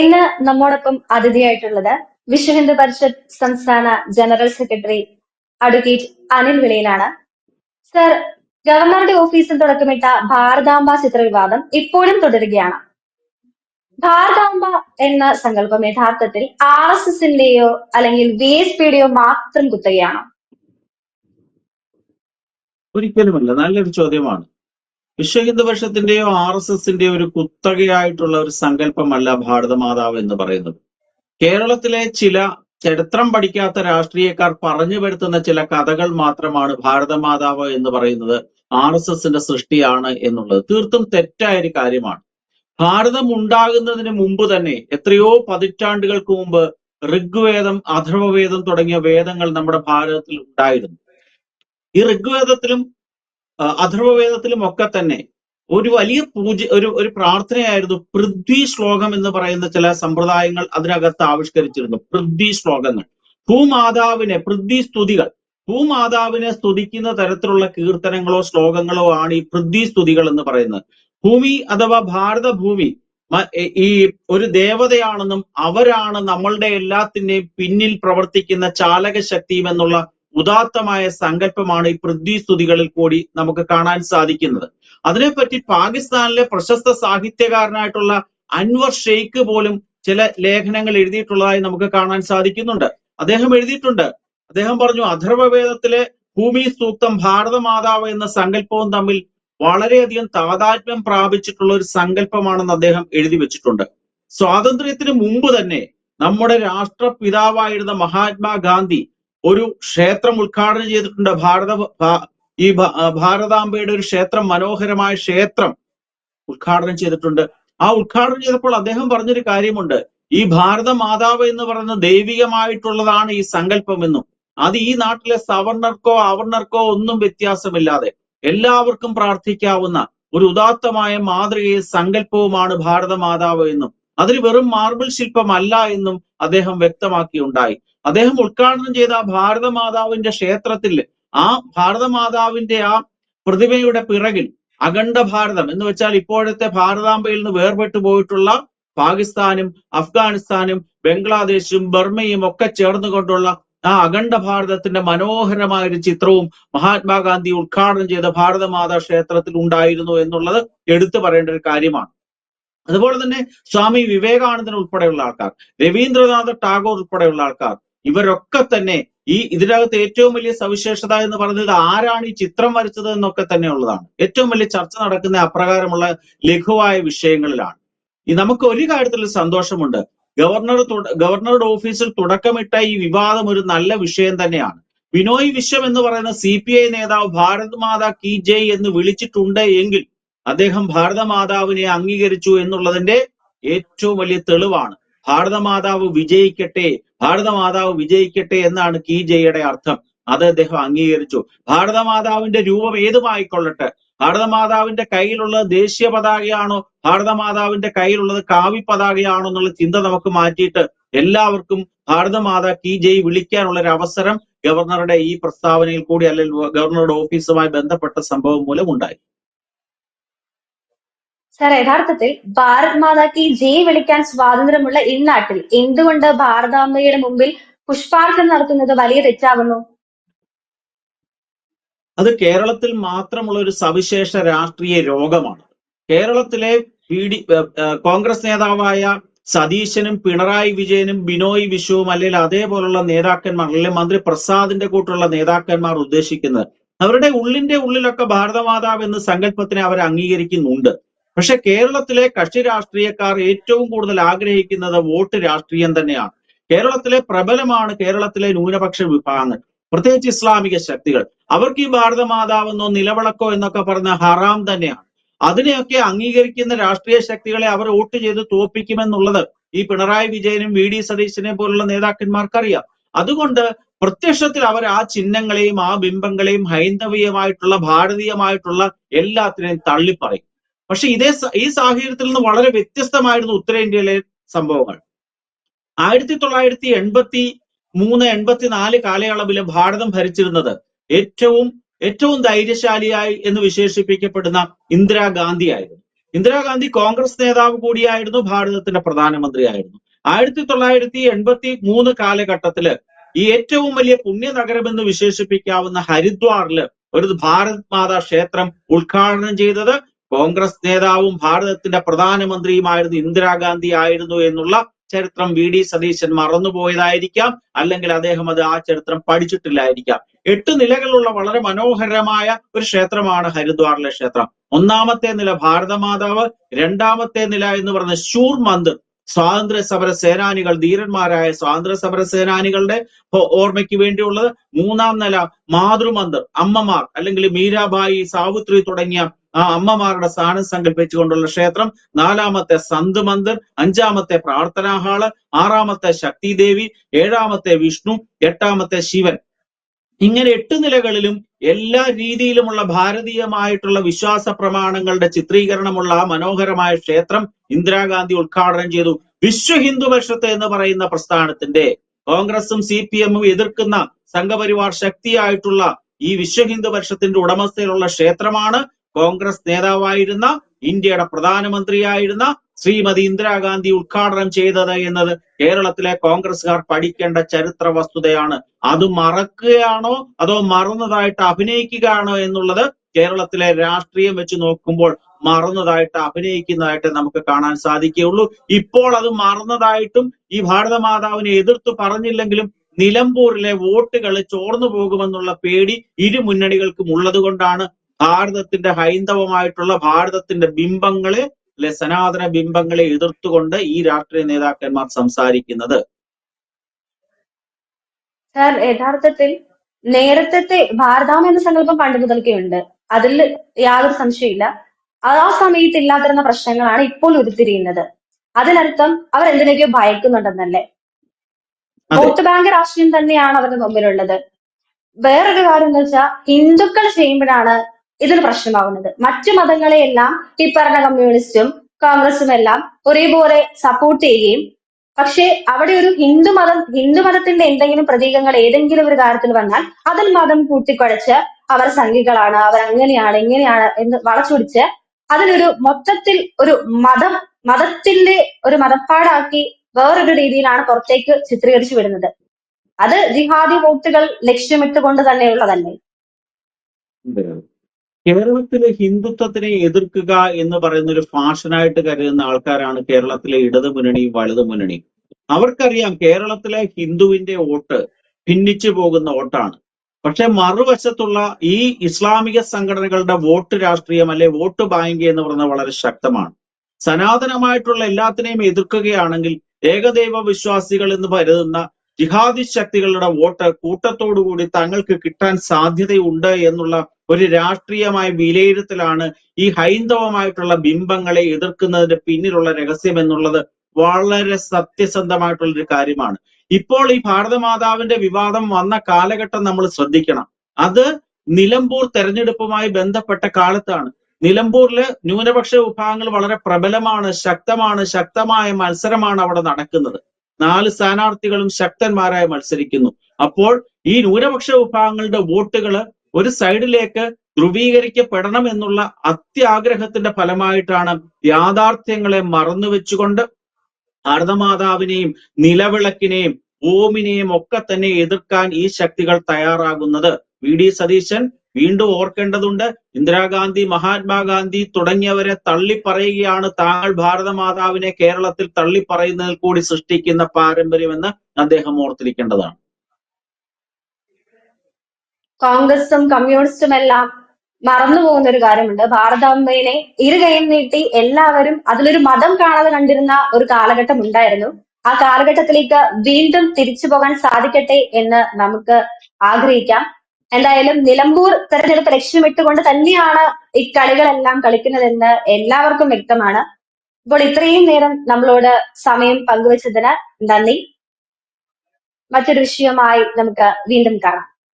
ഇന്ന് നമ്മോടൊപ്പം അതിഥിയായിട്ടുള്ളത് വിശ്വ ഹിന്ദു പരിഷത്ത് സംസ്ഥാന ജനറൽ സെക്രട്ടറി അഡ്വക്കേറ്റ് അനിൽ വിളയിലാണ് സർ ഗവർണറുടെ ഓഫീസിൽ തുടക്കമിട്ട ഭാരതാംബ ചിത്ര വിവാദം ഇപ്പോഴും തുടരുകയാണ്. ഭാരതാംബ എന്ന സങ്കല്പം യഥാർത്ഥത്തിൽ ആർ എസ് എസിന്റെയോ അല്ലെങ്കിൽ വി എസ് പിയുടെയോ മാത്രം കുത്തകയാണോ. ഒരിക്കലുമല്ല. നല്ലൊരു ചോദ്യമാണ്. വിശ്വ ഹിന്ദു പരിഷത്തിന്റെയോ ആർ എസ് എസിന്റെയോ ഒരു കുത്തകയായിട്ടുള്ള ഒരു സങ്കല്പമല്ല ഭാരതമാതാവ് എന്ന് പറയുന്നത്. കേരളത്തിലെ ചില ചരിത്രം പഠിക്കാത്ത രാഷ്ട്രീയക്കാർ പറഞ്ഞു വരുത്തുന്ന ചില കഥകൾ മാത്രമാണ് ഭാരതമാതാവ് എന്ന് പറയുന്നത് ആർ എസ് എസിന്റെ സൃഷ്ടിയാണ് എന്നുള്ളത്. തീർത്തും തെറ്റായ ഒരു കാര്യമാണ്. ഭാരതം ഉണ്ടാകുന്നതിന് മുമ്പ് തന്നെ എത്രയോ പതിറ്റാണ്ടുകൾക്ക് മുമ്പ് ഋഗ്വേദം അഥർവവേദം തുടങ്ങിയ വേദങ്ങൾ നമ്മുടെ ഭാരതത്തിൽ ഉണ്ടായിരുന്നു. ഈ ഋഗ്വേദത്തിലും അഥർവവേദത്തിലും ഒക്കെ തന്നെ ഒരു വലിയ പൂജ ഒരു ഒരു പ്രാർത്ഥനയായിരുന്നു പൃഥ്വി ശ്ലോകം എന്ന് പറയുന്ന ചില സമ്പ്രദായങ്ങൾ അതിനകത്ത് ആവിഷ്കരിച്ചിരുന്നു. പൃഥ്വി ശ്ലോകങ്ങൾ. ഭൂമാതാവിനെ പൃഥ്വി സ്തുതികൾ. ഭൂമാതാവിനെ സ്തുതിക്കുന്ന തരത്തിലുള്ള കീർത്തനങ്ങളോ ശ്ലോകങ്ങളോ ആണ് ഈ പൃഥ്വി സ്തുതികൾ എന്ന് പറയുന്നത്. ഭൂമി അഥവാ ഭാരതഭൂമി ഈ ഒരു ദേവതയാണെന്നും അവരാണ് നമ്മളുടെ എല്ലാത്തിന്റെയും പിന്നിൽ പ്രവർത്തിക്കുന്ന ചാലക ശക്തിയും എന്നുള്ള ഉദാത്തമായ സങ്കല്പമാണ് ഈ പൃഥ്വി സ്തുതികളിൽ കൂടി നമുക്ക് കാണാൻ സാധിക്കുന്നത്. അതിനെപ്പറ്റി പാകിസ്ഥാനിലെ പ്രശസ്ത സാഹിത്യകാരനായിട്ടുള്ള അൻവർ ഷെയ്ഖ് പോലും ചില ലേഖനങ്ങൾ എഴുതിയിട്ടുള്ളതായി നമുക്ക് കാണാൻ സാധിക്കുന്നുണ്ട്. അദ്ദേഹം എഴുതിയിട്ടുണ്ട്. അദ്ദേഹം പറഞ്ഞു അഥർവവേദത്തിലെ ഭൂമി സൂക്തം ഭാരതമാതാവ് എന്ന സങ്കല്പവും തമ്മിൽ വളരെയധികം താതാത്മ്യം പ്രാപിച്ചിട്ടുള്ള ഒരു സങ്കല്പമാണെന്ന് അദ്ദേഹം എഴുതി വെച്ചിട്ടുണ്ട്. സ്വാതന്ത്ര്യത്തിന് മുമ്പ് തന്നെ നമ്മുടെ രാഷ്ട്രപിതാവായിരുന്ന മഹാത്മാഗാന്ധി ഒരു ക്ഷേത്രം ഉദ്ഘാടനം ചെയ്തിട്ടുണ്ട് ഭാരത ഈ ഭാരതാംബയുടെ ഒരു ക്ഷേത്രം മനോഹരമായ ക്ഷേത്രം ഉദ്ഘാടനം ചെയ്തിട്ടുണ്ട്. ആ ഉദ്ഘാടനം ചെയ്തപ്പോൾ അദ്ദേഹം പറഞ്ഞൊരു കാര്യമുണ്ട്. ഈ ഭാരത മാതാവ് എന്ന് പറയുന്ന ദൈവികമായിട്ടുള്ളതാണ് ഈ സങ്കല്പം എന്നും അത് ഈ നാട്ടിലെ സവർണർക്കോ അവർണർക്കോ ഒന്നും വ്യത്യാസമില്ലാതെ എല്ലാവർക്കും പ്രാർത്ഥിക്കാവുന്ന ഒരു ഉദാത്തമായ മാതൃകയും സങ്കല്പവുമാണ് ഭാരത മാതാവ് എന്നും അതിൽ വെറും മാർബിൾ ശില്പമല്ല എന്നും അദ്ദേഹം വ്യക്തമാക്കിയുണ്ടായി. അദ്ദേഹം ഉദ്ഘാടനം ചെയ്ത ആ ഭാരതമാതാവിന്റെ ക്ഷേത്രത്തിൽ ആ ഭാരതമാതാവിന്റെ ആ പ്രതിമയുടെ പിറകിൽ അഖണ്ഡ ഭാരതം എന്ന് വെച്ചാൽ ഇപ്പോഴത്തെ ഭാരതാംബയിൽ നിന്ന് വേർപെട്ടു പോയിട്ടുള്ള പാകിസ്ഥാനും അഫ്ഗാനിസ്ഥാനും ബംഗ്ലാദേശും ബർമയും ഒക്കെ ചേർന്നുകൊണ്ടുള്ള ആ അഖണ്ഡ ഭാരതത്തിന്റെ മനോഹരമായ ഒരു ചിത്രവും മഹാത്മാഗാന്ധി ഉദ്ഘാടനം ചെയ്ത ഭാരതമാതാ ക്ഷേത്രത്തിൽ ഉണ്ടായിരുന്നു എന്നുള്ളത് എടുത്തു പറയേണ്ട ഒരു കാര്യമാണ്. അതുപോലെ തന്നെ സ്വാമി വിവേകാനന്ദൻ ഉൾപ്പെടെയുള്ള ആൾക്കാർ രവീന്ദ്രനാഥ ടാഗോർ ഉൾപ്പെടെയുള്ള ആൾക്കാർ ഇവരൊക്കെ തന്നെ ഈ ഇതിനകത്ത് ഏറ്റവും വലിയ സവിശേഷത എന്ന് പറയുന്നത് ആരാണ് ഈ ചിത്രം വരച്ചത് എന്നൊക്കെ തന്നെ ഉള്ളതാണ്. ഏറ്റവും വലിയ ചർച്ച നടക്കുന്ന അപ്രകാരമുള്ള ലഘുവായ വിഷയങ്ങളിലാണ്. ഈ നമുക്ക് ഒരു കാര്യത്തിൽ സന്തോഷമുണ്ട്. ഗവർണർ ഗവർണറുടെ ഓഫീസിൽ തുടക്കമിട്ട ഈ വിവാദം ഒരു നല്ല വിഷയം തന്നെയാണ്. ബിനോയ് വിശ്വം എന്ന് പറയുന്ന സി പി ഐ നേതാവ് ഭാരത് മാതാ കി ജയ് എന്ന് വിളിച്ചിട്ടുണ്ട് എങ്കിൽ അദ്ദേഹം ഭാരത മാതാവിനെ അംഗീകരിച്ചു എന്നുള്ളതിന്റെ ഏറ്റവും വലിയ തെളിവാണ്. ഭാരത മാതാവ് വിജയിക്കട്ടെ ഭാരത മാതാവ് വിജയിക്കട്ടെ എന്നാണ് കി ജയുടെ അർത്ഥം. അത് അദ്ദേഹം അംഗീകരിച്ചു. ഭാരതമാതാവിന്റെ രൂപം ഏതുമായിക്കൊള്ളട്ടെ? ഭാരതമാതാവിന്റെ കയ്യിലുള്ളത് ദേശീയ പതാകയാണോ? ഭാരതമാതാവിന്റെ കയ്യിലുള്ളത് കാവി പതാകയാണോ എന്നുള്ള ചിന്ത നമുക്ക് മാറ്റിയിട്ട് എല്ലാവർക്കും ഭാരതമാതാ കി ജയ് വിളിക്കാനുള്ള ഒരു അവസരം ഗവർണറുടെ ഈ പ്രസ്താവനയിൽ കൂടി അല്ലെങ്കിൽ ഗവർണറുടെ ഓഫീസുമായി ബന്ധപ്പെട്ട സംഭവം മൂലം ഉണ്ടായി. സർ യഥാർത്ഥത്തിൽ ഭാരത് മാതാക്ക് ജയ് വിളിക്കാൻ സ്വാതന്ത്ര്യമുള്ള ഇന്നാട്ടിൽ എന്തുകൊണ്ട് ഭാരതാംബയുടെ മുമ്പിൽ പുഷ്പാർച്ചന നടത്തുന്നത് വലിയ തെറ്റാകുന്നു? അത് കേരളത്തിൽ മാത്രമുള്ള ഒരു സവിശേഷ രാഷ്ട്രീയ രോഗമാണ്. കേരളത്തിലെ പി ഡി കോൺഗ്രസ് നേതാവായ സതീശനും പിണറായി വിജയനും ബിനോയ് വിശ്വവും അല്ലെങ്കിൽ അതേപോലുള്ള നേതാക്കന്മാർ അല്ലെങ്കിൽ മന്ത്രി പ്രസാദിന്റെ കൂട്ടുള്ള നേതാക്കന്മാർ ഉദ്ദേശിക്കുന്നത് അവരുടെ ഉള്ളിന്റെ ഉള്ളിലൊക്കെ ഭാരതമാതാവ് എന്ന സങ്കല്പത്തിനെ അവർ അംഗീകരിക്കുന്നുണ്ട്. പക്ഷെ കേരളത്തിലെ കക്ഷി രാഷ്ട്രീയക്കാർ ഏറ്റവും കൂടുതൽ ആഗ്രഹിക്കുന്നത് വോട്ട് രാഷ്ട്രീയം തന്നെയാണ്. കേരളത്തിലെ പ്രബലമാണ് കേരളത്തിലെ ന്യൂനപക്ഷ വിഭാഗങ്ങൾ പ്രത്യേകിച്ച് ഇസ്ലാമിക ശക്തികൾ. അവർക്ക് ഈ ഭാരത മാതാവെന്നോ നിലവിളക്കോ എന്നൊക്കെ പറഞ്ഞ ഹറാം തന്നെയാണ്. അതിനെയൊക്കെ അംഗീകരിക്കുന്ന രാഷ്ട്രീയ ശക്തികളെ അവർ വോട്ട് ചെയ്ത് തോപ്പിക്കുമെന്നുള്ളത് ഈ പിണറായി വിജയനും വി ഡി സതീശനെ പോലുള്ള നേതാക്കന്മാർക്കറിയാം. അതുകൊണ്ട് പ്രത്യക്ഷത്തിൽ അവർ ആ ചിഹ്നങ്ങളെയും ആ ബിംബങ്ങളെയും ഹൈന്ദവീയമായിട്ടുള്ള ഭാരതീയമായിട്ടുള്ള എല്ലാത്തിനെയും തള്ളിപ്പറയും. പക്ഷെ ഇതേ ഈ സാഹചര്യത്തിൽ നിന്ന് വളരെ വ്യത്യസ്തമായിരുന്നു ഉത്തരേന്ത്യയിലെ സംഭവങ്ങൾ. ആയിരത്തി തൊള്ളായിരത്തി എൺപത്തി മൂന്ന് എൺപത്തിനാല് കാലയളവിൽ ഭാരതം ഭരിച്ചിരുന്നത് ഏറ്റവും ഏറ്റവും ധൈര്യശാലിയായി എന്ന് വിശേഷിപ്പിക്കപ്പെടുന്ന ഇന്ദിരാഗാന്ധി ആയിരുന്നു. ഇന്ദിരാഗാന്ധി കോൺഗ്രസ് നേതാവ് കൂടിയായിരുന്നു ഭാരതത്തിന്റെ പ്രധാനമന്ത്രിയായിരുന്നു. ആയിരത്തി തൊള്ളായിരത്തി എൺപത്തി മൂന്ന് കാലഘട്ടത്തിൽ ഈ ഏറ്റവും വലിയ പുണ്യ നഗരമെന്ന് വിശേഷിപ്പിക്കാവുന്ന ഹരിദ്വാറിൽ ഒരു ഭാരത് മാതാ ക്ഷേത്രം ഉദ്ഘാടനം ചെയ്തത് കോൺഗ്രസ് നേതാവും ഭാരതത്തിന്റെ പ്രധാനമന്ത്രിയുമായിരുന്നു ഇന്ദിരാഗാന്ധി ആയിരുന്നു എന്നുള്ള ചരിത്രം വി ഡി സതീശൻ മറന്നുപോയതായിരിക്കാം. അല്ലെങ്കിൽ അദ്ദേഹം അത് ആ ചരിത്രം പഠിച്ചിട്ടില്ലായിരിക്കാം. എട്ട് നിലകളുള്ള വളരെ മനോഹരമായ ഒരു ക്ഷേത്രമാണ് ഹരിദ്വാറിലെ ക്ഷേത്രം. ഒന്നാമത്തെ നില ഭാരതമാതാവ് രണ്ടാമത്തെ നില എന്ന് പറഞ്ഞ ശൂർ മന്ദിർ. സ്വാതന്ത്ര്യ സമര സേനാനികൾ ധീരന്മാരായ സ്വാതന്ത്ര്യ സമര സേനാനികളുടെ ഓർമ്മയ്ക്ക് വേണ്ടിയുള്ളത് മൂന്നാം നില മാതൃമന്ദിർ അമ്മമാർ അല്ലെങ്കിൽ മീരാബായി സാവിത്രി തുടങ്ങിയ ആ അമ്മമാരുടെ സ്ഥാനം സങ്കല്പിച്ചുകൊണ്ടുള്ള ക്ഷേത്രം നാലാമത്തെ സന്ത് മന്ദിർ അഞ്ചാമത്തെ പ്രാർത്ഥനാ ഹാൾ ആറാമത്തെ ശക്തിദേവി ഏഴാമത്തെ വിഷ്ണു എട്ടാമത്തെ ശിവൻ. ഇങ്ങനെ എട്ട് നിലകളിലും എല്ലാ രീതിയിലുമുള്ള ഭാരതീയമായിട്ടുള്ള വിശ്വാസ പ്രമാണങ്ങളുടെ ചിത്രീകരണമുള്ള ആ മനോഹരമായ ക്ഷേത്രം ഇന്ദിരാഗാന്ധി ഉദ്ഘാടനം ചെയ്തു. വിശ്വ ഹിന്ദു പരിഷത്ത് എന്ന് പറയുന്ന പ്രസ്ഥാനത്തിന്റെ കോൺഗ്രസും സി പി എമ്മും എതിർക്കുന്ന സംഘപരിവാർ ശക്തിയായിട്ടുള്ള ഈ വിശ്വ ഹിന്ദു പക്ഷത്തിന്റെ ഉടമസ്ഥയിലുള്ള ക്ഷേത്രമാണ് കോൺഗ്രസ് നേതാവായിരുന്ന ഇന്ത്യയുടെ പ്രധാനമന്ത്രിയായിരുന്ന ശ്രീമതി ഇന്ദിരാഗാന്ധി ഉദ്ഘാടനം ചെയ്തത് എന്നത് കേരളത്തിലെ കോൺഗ്രസ്സുകാർ പഠിക്കേണ്ട ചരിത്ര വസ്തുതയാണ്. അത് മറക്കുകയാണോ? അതോ മറന്നതായിട്ട് അഭിനയിക്കുകയാണോ എന്നുള്ളത് കേരളത്തിലെ രാഷ്ട്രീയം വെച്ച് നോക്കുമ്പോൾ മറന്നതായിട്ട് അഭിനയിക്കുന്നതായിട്ട് നമുക്ക് കാണാൻ സാധിക്കുകയുള്ളൂ. ഇപ്പോൾ അത് മറന്നതായിട്ടും ഈ ഭാരത മാതാവിനെ എതിർത്ത് പറഞ്ഞില്ലെങ്കിലും നിലമ്പൂരിലെ വോട്ടുകൾ ചോർന്നു പോകുമെന്നുള്ള പേടി ഇരു മുന്നണികൾക്കും ഉള്ളത് കൊണ്ടാണ് ഭാരതത്തിന്റെ ഹൈന്ദവമായിട്ടുള്ള ഭാരതത്തിന്റെ ബിംബങ്ങളെ അല്ലെ സനാതന ബിംബങ്ങളെ എതിർത്തുകൊണ്ട് ഈ രാഷ്ട്രീയ നേതാക്കന്മാർ സംസാരിക്കുന്നത്. സാർ യഥാർത്ഥത്തിൽ നേരത്തെ ഭാരതാമ എന്ന സങ്കല്പം പണ്ട് മുതൽക്കേ ഉണ്ട് അതിൽ യാതൊരു സംശയമില്ല ആ സമയത്ത് ഇല്ലാതിരുന്ന പ്രശ്നങ്ങളാണ് ഇപ്പോൾ ഉരുത്തിരിയുന്നത്. അതിനർത്ഥം അവർ എന്തിനൊക്കെയോ ഭയക്കുന്നുണ്ടെന്നല്ലേ? വോട്ട് ബാങ്ക് രാഷ്ട്രീയം തന്നെയാണ് അവരുടെ മുമ്പിലുള്ളത്. വേറൊരു കാര്യം എന്ന് വെച്ചാൽ ഹിന്ദുക്കൾ ചെയ്യുമ്പോഴാണ് ഇതിന് പ്രശ്നമാവുന്നത് മറ്റു മതങ്ങളെയെല്ലാം ഈ പറഞ്ഞ കമ്മ്യൂണിസ്റ്റും കോൺഗ്രസും എല്ലാം ഒരേപോലെ സപ്പോർട്ട് ചെയ്യുകയും പക്ഷേ അവിടെ ഒരു ഹിന്ദു മതം ഹിന്ദു മതത്തിന്റെ എന്തെങ്കിലും പ്രതീകങ്ങൾ ഏതെങ്കിലും ഒരു കാര്യത്തിൽ വന്നാൽ അതിൽ മതം കൂട്ടിക്കുഴച്ച് അവർ സംഘികളാണ് അവർ അങ്ങനെയാണ് ഇങ്ങനെയാണ് എന്ന് വളച്ചൊടിച്ച് അതിലൊരു മൊത്തത്തിൽ ഒരു മതം മതത്തിന്റെ ഒരു മതപ്പാടാക്കി വേറൊരു രീതിയിലാണ് പുറത്തേക്ക് ചിത്രീകരിച്ചു വിടുന്നത് അത് ജിഹാദി വോട്ടുകൾ ലക്ഷ്യമിട്ടുകൊണ്ട് തന്നെയുള്ളതല്ലേ. കേരളത്തിലെ ഹിന്ദുത്വത്തിനെ എതിർക്കുക എന്ന് പറയുന്ന ഒരു ഫാഷനായിട്ട് കരുതുന്ന ആൾക്കാരാണ് കേരളത്തിലെ ഇടതു മുന്നണിയും വലതു മുന്നണിയും അവർക്കറിയാം കേരളത്തിലെ ഹിന്ദുവിന്റെ വോട്ട് ഭിന്നിച്ചു പോകുന്ന വോട്ടാണ്. പക്ഷെ മറുവശത്തുള്ള ഈ ഇസ്ലാമിക സംഘടനകളുടെ വോട്ട് രാഷ്ട്രീയം അല്ലെ വോട്ട് ബാങ്ക് എന്ന് പറയുന്നത് വളരെ ശക്തമാണ്. സനാതനമായിട്ടുള്ള എല്ലാത്തിനെയും എതിർക്കുകയാണെങ്കിൽ ഏകദൈവ വിശ്വാസികൾ എന്ന് കരുതുന്ന ജിഹാദി ശക്തികളുടെ വോട്ട് കൂട്ടത്തോടുകൂടി തങ്ങൾക്ക് കിട്ടാൻ സാധ്യതയുണ്ട് എന്നുള്ള ഒരു രാഷ്ട്രീയമായ വിലയിരുത്തലാണ് ഈ ഹൈന്ദവമായിട്ടുള്ള ബിംബങ്ങളെ എതിർക്കുന്നതിന്റെ പിന്നിലുള്ള രഹസ്യം എന്നുള്ളത് വളരെ സത്യസന്ധമായിട്ടുള്ള ഒരു കാര്യമാണ്. ഇപ്പോൾ ഈ ഭാരതമാതാവിന്റെ വിവാദം വന്ന കാലഘട്ടം നമ്മൾ ശ്രദ്ധിക്കണം. അത് നിലമ്പൂർ തെരഞ്ഞെടുപ്പുമായി ബന്ധപ്പെട്ട കാലത്താണ്. നിലമ്പൂരിൽ ന്യൂനപക്ഷ വിഭാഗങ്ങൾ വളരെ പ്രബലമാണ് ശക്തമാണ് ശക്തമായ മത്സരമാണ് അവിടെ നടക്കുന്നത്. നാല് സ്ഥാനാർത്ഥികളും ശക്തന്മാരായി മത്സരിക്കുന്നു. അപ്പോൾ ഈ ന്യൂനപക്ഷ വിഭാഗങ്ങളുടെ വോട്ടുകൾ ഒരു സൈഡിലേക്ക് ധ്രുവീകരിക്കപ്പെടണം എന്നുള്ള അത്യാഗ്രഹത്തിന്റെ ഫലമായിട്ടാണ് യാഥാർത്ഥ്യങ്ങളെ മറന്നുവെച്ചുകൊണ്ട് ഭാരതമാതാവിനെയും നിലവിളക്കിനെയും ഭൂമിനെയും ഒക്കെ തന്നെ എതിർക്കാൻ ഈ ശക്തികൾ തയ്യാറാകുന്നത്. വി. ഡി. സതീശൻ വീണ്ടും ഓർക്കേണ്ടതുണ്ട്. ഇന്ദിരാഗാന്ധി മഹാത്മാഗാന്ധി തുടങ്ങിയവരെ തള്ളിപ്പറയുകയാണ്. താങ്കൾ ഭാരതമാതാവിനെ കേരളത്തിൽ തള്ളിപ്പറയുന്നതിൽ കൂടി സൃഷ്ടിക്കുന്ന പാരമ്പര്യമെന്ന് അദ്ദേഹം ഓർത്തിരിക്കേണ്ടതാണ്. കോൺഗ്രസും കമ്മ്യൂണിസ്റ്റും എല്ലാം മറന്നു പോകുന്ന ഒരു കാര്യമുണ്ട്. ഭാരതാംബയെ ഇരു കൈയും നീട്ടി എല്ലാവരും അതിലൊരു മതം കാണാതെ കണ്ടിരുന്ന ഒരു കാലഘട്ടം ഉണ്ടായിരുന്നു. ആ കാലഘട്ടത്തിലേക്ക് വീണ്ടും തിരിച്ചു പോകാൻ സാധിക്കട്ടെ എന്ന് നമുക്ക് ആഗ്രഹിക്കാം. എന്തായാലും നിലമ്പൂർ തെരഞ്ഞെടുപ്പ് ലക്ഷ്യമിട്ടുകൊണ്ട് തന്നെയാണ് ഈ കളികളെല്ലാം കളിക്കുന്നതെന്ന് എല്ലാവർക്കും വ്യക്തമാണ്. ഇപ്പോൾ ഇത്രയും നേരം നമ്മളോട് സമയം പങ്കുവച്ചതിന് നന്ദി. മറ്റൊരു വിഷയവുമായി നമുക്ക് വീണ്ടും കാണാം.